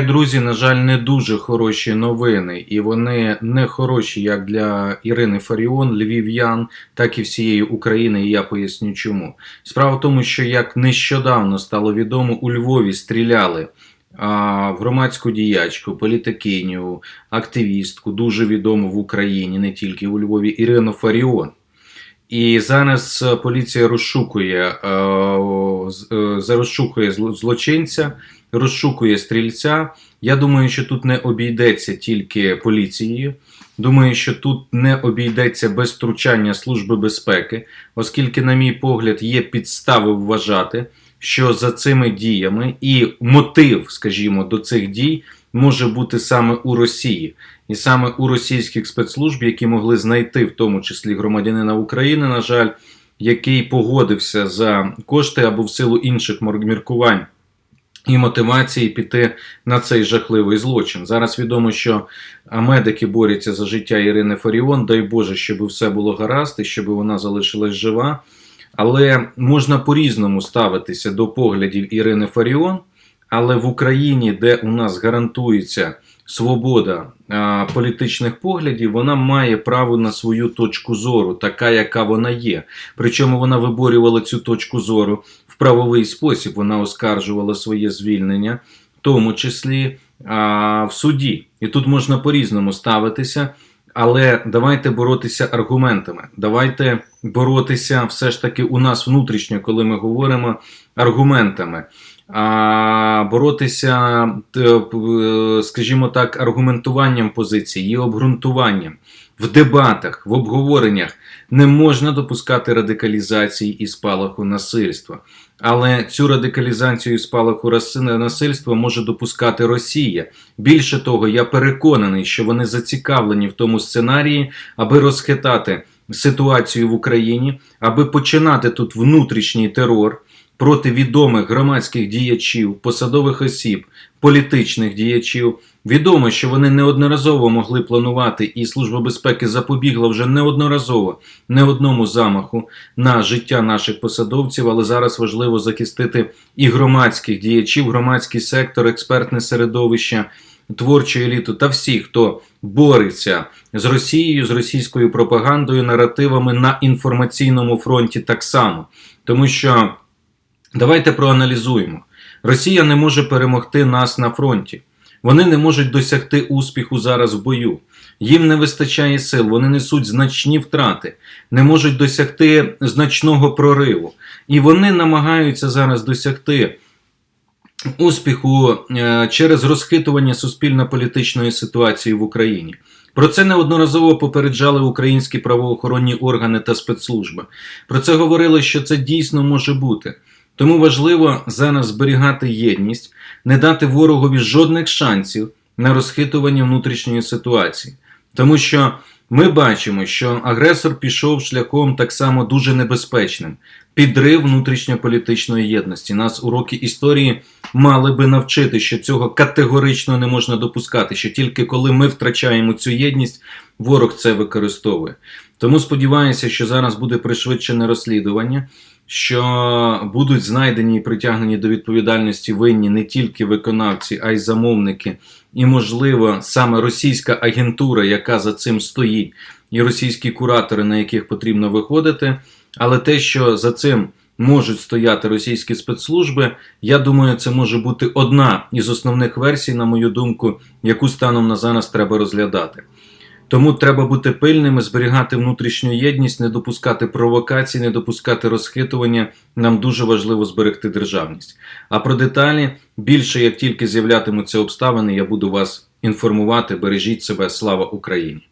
Друзі, на жаль, не дуже хороші новини, і вони не хороші як для Ірини Фаріон, львів'ян, так і всієї України. І я поясню чому. Справа в тому, що як нещодавно стало відомо, у Львові стріляли в громадську діячку, політикиню, активістку, дуже відому в Україні, не тільки у Львові, Ірину Фаріон. І зараз е, поліція розшукує, е, е, розшукує зло- злочинця, розшукує стрільця. Я думаю, що тут не обійдеться тільки поліцією. Думаю, що тут не обійдеться без втручання Служби безпеки, оскільки, на мій погляд, є підстави вважати, що за цими діями і мотив, скажімо, до цих дій може бути саме у Росії. І саме у російських спецслужб, які могли знайти, в тому числі громадянина України, на жаль, який погодився за кошти або в силу інших міркувань і мотивації піти на цей жахливий злочин. Зараз відомо, що медики борються за життя Ірини Фаріон. Дай Боже, щоб все було гаразд і щоб вона залишилась жива. Але можна по-різному ставитися до поглядів Ірини Фаріон. Але в Україні, де у нас гарантується свобода а, політичних поглядів, вона має право на свою точку зору, така, яка вона є. Причому вона виборювала цю точку зору в правовий спосіб. Вона оскаржувала своє звільнення, в тому числі а, в суді. І тут можна по-різному ставитися. Але давайте боротися аргументами. Давайте боротися все ж таки у нас внутрішньо, коли ми говоримо аргументами. А боротися, скажімо так, аргументуванням позиції, її обґрунтуванням в дебатах, в обговореннях не можна допускати радикалізації і спалаху насильства. Але цю радикалізацію і спалаху насильства може допускати Росія. Більше того, я переконаний, що вони зацікавлені в тому сценарії, аби розхитати ситуацію в Україні, аби починати тут внутрішній терор проти відомих громадських діячів, посадових осіб, політичних діячів. Відомо, що вони неодноразово могли планувати, і Служба безпеки запобігла вже неодноразово не одному замаху на життя наших посадовців, але зараз важливо захистити і громадських діячів, громадський сектор, експертне середовище, творчу еліту та всіх, хто бореться з Росією, з російською пропагандою, наративами на інформаційному фронті так само. Тому що давайте проаналізуємо: Росія не може перемогти нас на фронті. Вони не можуть досягти успіху зараз в бою. Їм не вистачає сил, вони несуть значні втрати, не можуть досягти значного прориву. І вони намагаються зараз досягти успіху е, через розхитування суспільно-політичної ситуації в Україні. Про це неодноразово попереджали українські правоохоронні органи та спецслужби. Про це говорили, що це дійсно може бути. Тому важливо зараз зберігати єдність, не дати ворогові жодних шансів на розхитування внутрішньої ситуації. Тому що ми бачимо, що агресор пішов шляхом так само дуже небезпечним підрив внутрішньополітичної єдності. Нас уроки історії мали би навчити, що цього категорично не можна допускати, що тільки коли ми втрачаємо цю єдність, ворог це використовує. Тому сподіваюся, що зараз буде пришвидшене розслідування, що будуть знайдені і притягнені до відповідальності винні не тільки виконавці, а й замовники, і, можливо, саме російська агентура, яка за цим стоїть, і російські куратори, на яких потрібно виходити. Але те, що за цим можуть стояти російські спецслужби, я думаю, це може бути одна із основних версій, на мою думку, яку станом на зараз треба розглядати. Тому треба бути пильними, зберігати внутрішню єдність, не допускати провокацій, не допускати розхитування. Нам дуже важливо зберегти державність. А про деталі більше, як тільки з'являтимуться обставини, я буду вас інформувати. Бережіть себе. Слава Україні!